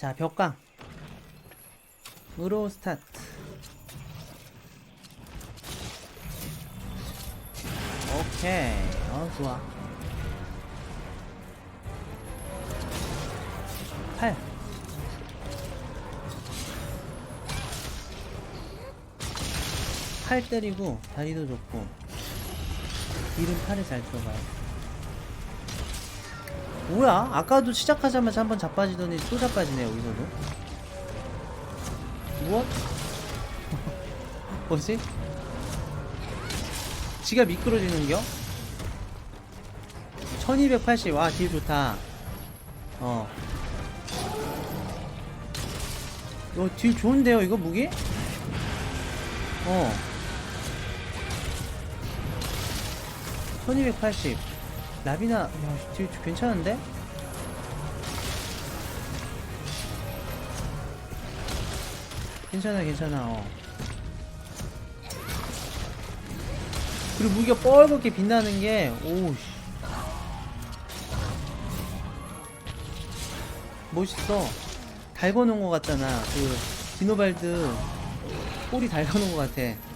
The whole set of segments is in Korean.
자, 벽강. 으로 스타트. 오케이. 어, 좋아. 8. 팔 때리고 다리도 좋고 딜은 팔에 잘 들어가요 뭐야 아까도 시작하자마자 한번 자빠지더니 또 자빠지네 여기서도 무엇? 뭐지? 지가 미끄러지는겨? 1280 와 딜 좋다 어 이거 딜 좋은데요 이거 무기? 어 1280 라비나 야, 딜 괜찮은데? 괜찮아 괜찮아 어. 그리고 무기가 뻘겋게 빛나는 게 오우 씨 멋있어 달궈놓은 것 같잖아 그 디노발드 꼬리 달궈놓은 것 같아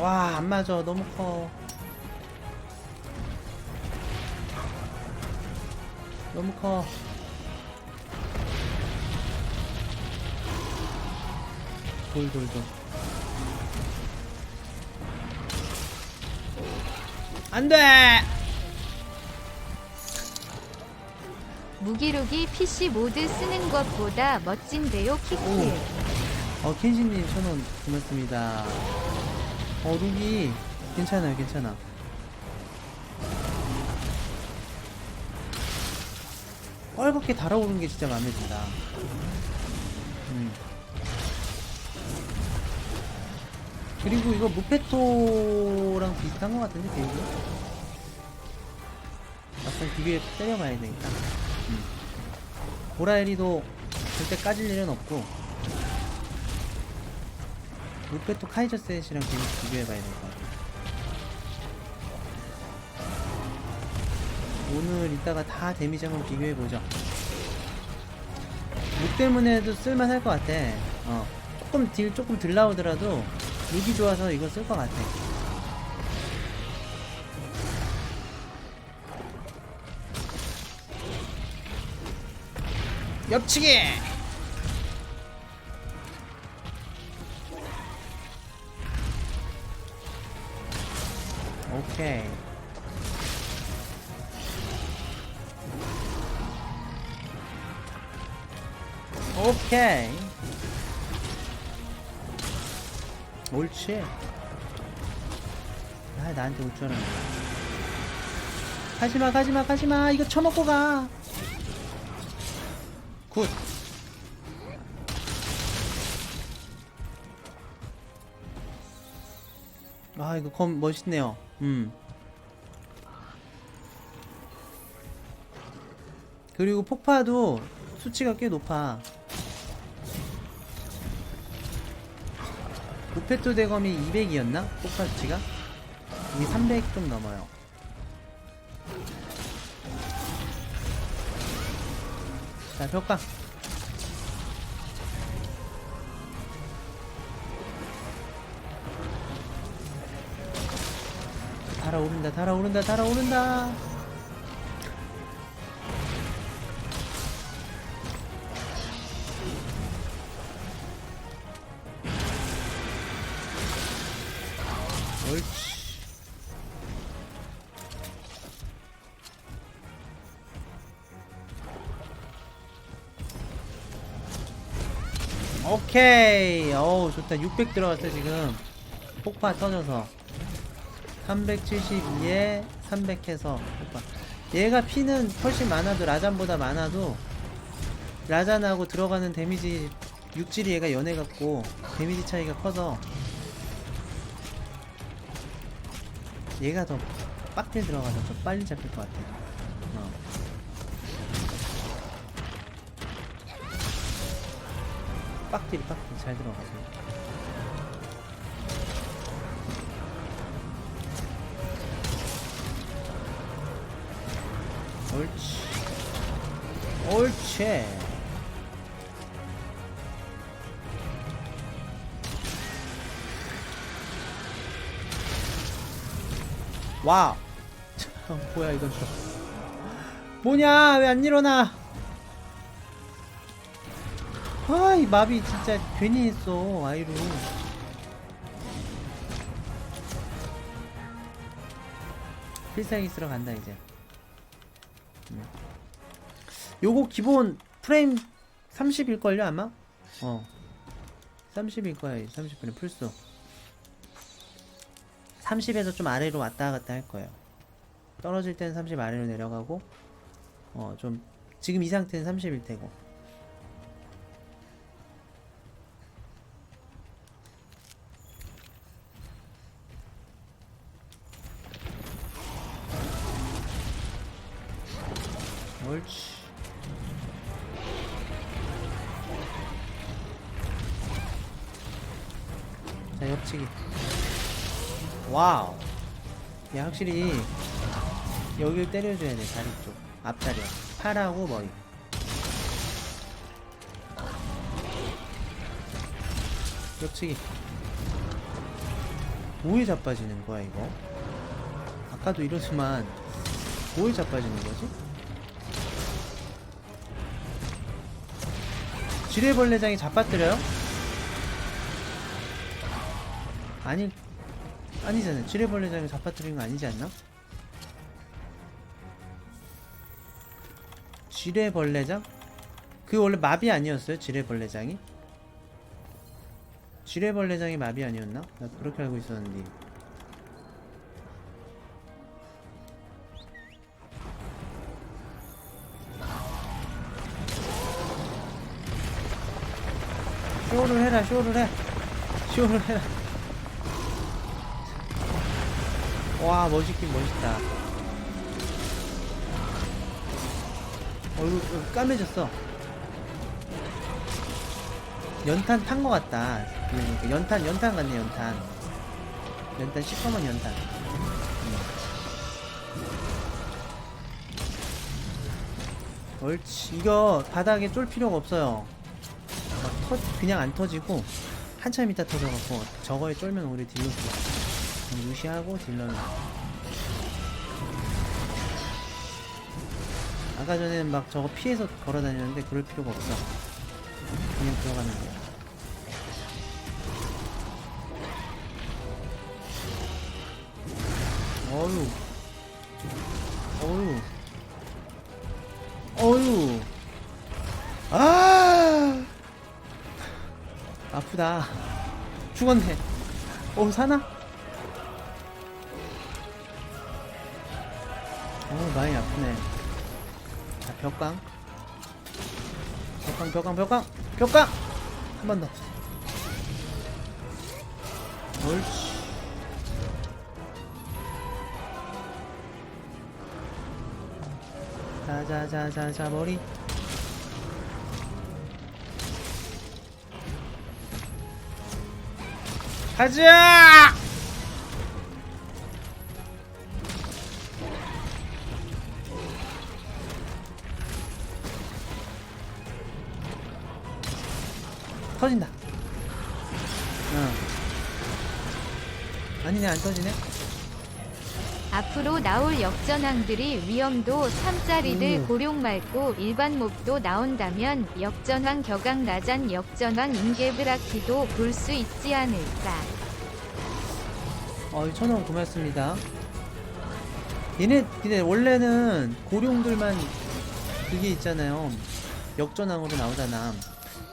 와 안 맞아. 너무 커. 너무 커. 돌 돌 돌. 안 돼! 무기록이 PC 모드 쓰는 것보다 멋진데요 키키 어 켄신님 천원 고맙습니다 어 룩이 괜찮아요 괜찮아. 뻘겋게 달아오르는 게 진짜 마음에 든다. 음. 그리고 이거 무페토랑 비슷한 것 같은데 데이지 막상 비교해 때려봐야 되니까. 음. 보라에리도 절대 까질 일은 없고 루페토 카이저 셋이랑 비- 비교해봐야 될 것 같아. 오늘 이따가 다 데미지 한번 비교해보죠. 룩 때문에도 쓸만할 것 같아. 어. 조금 딜 조금 덜 나오더라도 룩이 좋아서 이거 쓸 것 같아. 옆치기! 오케이. 오케이. 옳지. 아, 나한테 올 줄 알았네. 가지마, 가지마, 가지마. 이거 쳐먹고 가. 굿. 아, 이거 검 멋있네요. 음. 그리고 폭파도 수치가 꽤 높아. 우페토 대검이 200이었나? 폭파 수치가? 이게 300 좀 넘어요. 자, 벽강. 달아오른다, 달아오른다, 달아오른다. 옳지. 오케이. 어우, 좋다. 600 들어갔어, 지금. 폭파 터져서. 372에 300 해서 폭파. 얘가 피는 훨씬 많아도, 라잔보다 많아도, 라잔하고 들어가는 데미지, 육질이 얘가 연해갖고, 데미지 차이가 커서, 얘가 더 빡딜 들어가서 좀 빨리 잡힐 것 같아. 어. 빡딜이 빡딜 잘 들어가서. 옳지. 옳지. 와우. 참, 뭐야 이건 또 뭐냐 왜 안 일어나? 아 이 마비 진짜 괜히 했어 아이로. 필살기 쓰러 간다 이제. 음. 요거 기본 프레임 30일걸요 아마? 어. 30일 거야 30분에 풀수. 30에서 좀 아래로 왔다 갔다 할 거예요. 떨어질 때는 30 아래로 내려가고 어 좀 지금 이 상태는 30일 테고 와우. 야 확실히 여길 때려줘야 돼 다리 쪽. 앞다리야. 팔하고 머리. 옆치기. 뭐에 자빠지는 거야 이거? 아까도 이러지만 뭐에 자빠지는 거지? 지뢰벌레장이 잡아뜨려요? 아니 아니잖아요 지뢰벌레장이 잡아뜨린 거 아니지 않나? 지뢰벌레장? 그 원래 마비 아니었어요 지뢰벌레장이? 지뢰벌레장이 마비 아니었나? 나 그렇게 알고 있었는데 쇼를 해라 쇼를 해 쇼를 해라 와 멋있긴 멋있다. 얼굴 어, 까매졌어. 연탄 탄 거 같다. 그러니까 연탄 연탄 같네 연탄. 연탄 시커먼 연탄. 음. 옳지 이거 바닥에 쫄 필요가 없어요. 막 터, 그냥 안 터지고 한참 있다 터져갖고 저거에 쫄면 오히려 딜러 줘 무시하고 딜러는. 아까 전에는 막 저거 피해서 걸어다녔는데 그럴 필요가 없어. 그냥 들어가는 거야. 어휴. 어휴. 어휴. 아! 아프다. 죽었네. 어 사나? 많이 아프네. 자 벽광. 벽광 벽광 벽광. 벽광! 한 번더. 옳지. 자자자자자 머리. 가자! 아니네 안 터지네. 앞으로 나올 역전왕들이 위험도 3짜리들 음. 고룡 말고 일반 몹도 나온다면 역전왕 격앙 나잔 역전왕 인게브라키도 볼 수 있지 않을까. 어, 천원 고맙습니다. 얘네, 근데 원래는 고룡들만 그게 있잖아요. 역전왕으로 나오잖아.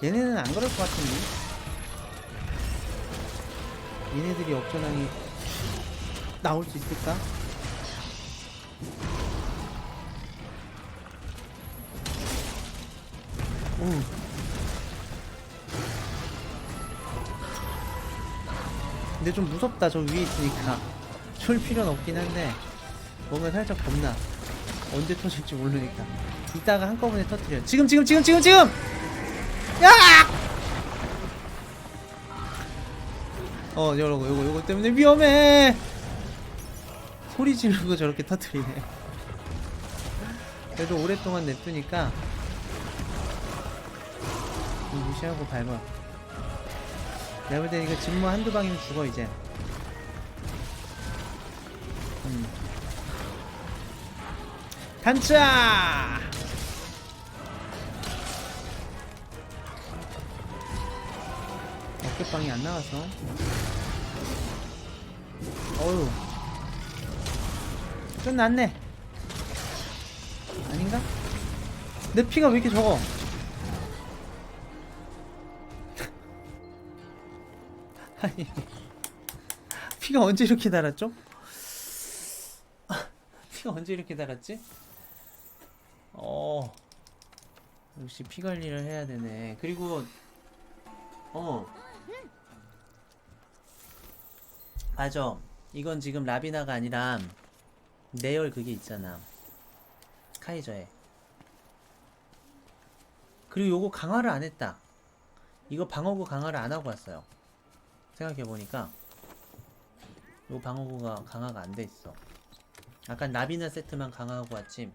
얘네는 안 그럴 것 같은데. 얘네들이 역전왕이 나올 수 있을까? 오. 근데 좀 무섭다. 저 위에 있으니까. 쫄 필요는 없긴 한데 뭔가 살짝 겁나. 언제 터질지 모르니까. 이따가 한꺼번에 터뜨려 지금 지금 지금 지금 지금! 야! 어 요거 요거 요거 때문에 위험해 소리 지르고 저렇게 터뜨리네. 그래도 오랫동안 냅두니까 좀 무시하고 밟아. 내가 볼때 이거 진모 한두 방이면 죽어 이제. 음. 단차 어깨빵이 안 나와서. 어휴 끝났네 아닌가? 내 피가 왜 이렇게 적어 아니 피가 언제 이렇게 달았죠? 피가 언제 이렇게 달았지? 어 역시 피 관리를 해야 되네 그리고 어 맞아 이건 지금 라비나가 아니라 내열 그게 있잖아. 카이저에. 그리고 요거 강화를 안 했다. 이거 방어구 강화를 안 하고 왔어요. 생각해보니까. 요 방어구가 강화가 안 돼 있어. 아까 라비나 세트만 강화하고 왔지.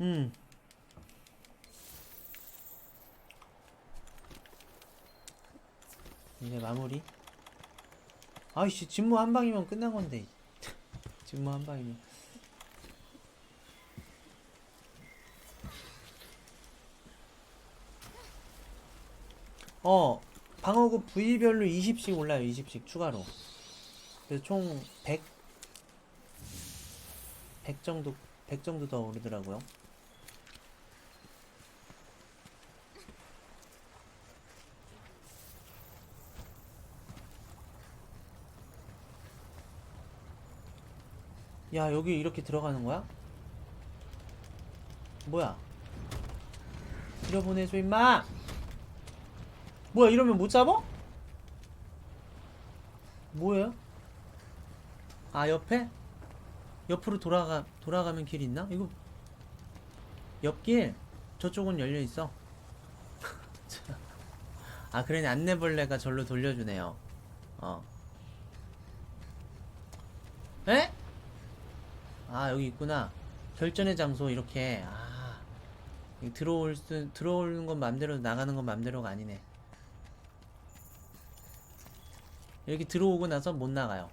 음. 이제 마무리? 아이씨 진무 한 방이면 끝난 건데 진무 한 방이면 어 방어구 부위별로 20씩 올라요 20씩 추가로. 그래서 총 100, 100 정도 100 정도 더 오르더라고요 야 여기 이렇게 들어가는 거야? 뭐야 들여보내줘 임마 뭐야 이러면 못 잡어? 뭐예요? 아 옆에? 옆으로 돌아가 돌아가면 길 있나? 이거 옆길 저쪽은 열려 있어. 아 그러니 안내벌레가 절로 돌려주네요. 어. 에? 아 여기 있구나. 결전의 장소 이렇게 아 들어올 수 들어오는 건 맘대로 나가는 건 맘대로가 아니네. 여기 들어오고 나서 못 나가요.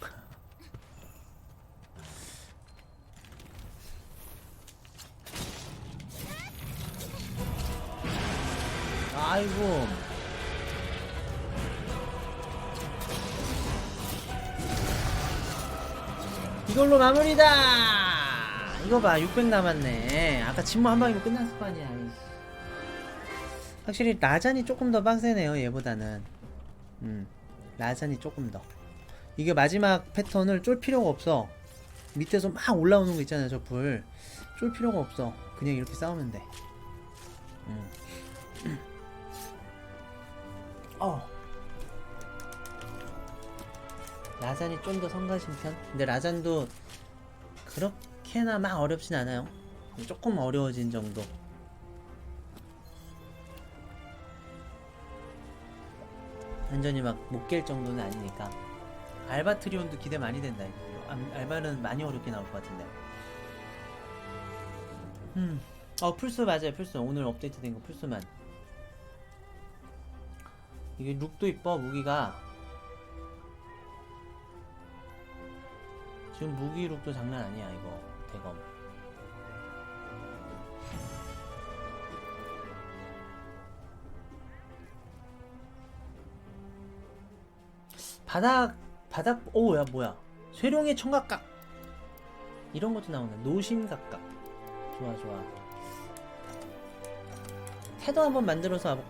아이고. 이걸로 마무리다! 이거 봐, 600 남았네. 아까 침모 한 방이면 끝났을 거 아니야. 확실히 라잔이 조금 더 빡세네요, 얘보다는. 음, 라잔이 조금 더. 이게 마지막 패턴을 쫄 필요가 없어. 밑에서 막 올라오는 거 있잖아요, 저 불. 쫄 필요가 없어. 그냥 이렇게 싸우면 돼. 음. 어. 라잔이 좀 더 성가신 편? 근데 라잔도 그렇게나 막 어렵진 않아요. 조금 어려워진 정도. 완전히 막 못 깰 정도는 아니니까. 알바트리온도 기대 많이 된다. 알바는 많이 어렵게 나올 것 같은데. 음. 어, 풀스 맞아요, 풀스. 오늘 업데이트 된 거 풀스만. 이게 룩도 이뻐, 무기가. 지금 무기 룩도 장난 아니야, 이거. 대검. 바닥, 바닥, 오, 야, 뭐야. 쇠룡의 청각각. 이런 것도 나오네. 노심각각. 좋아, 좋아. 태도 한번 만들어서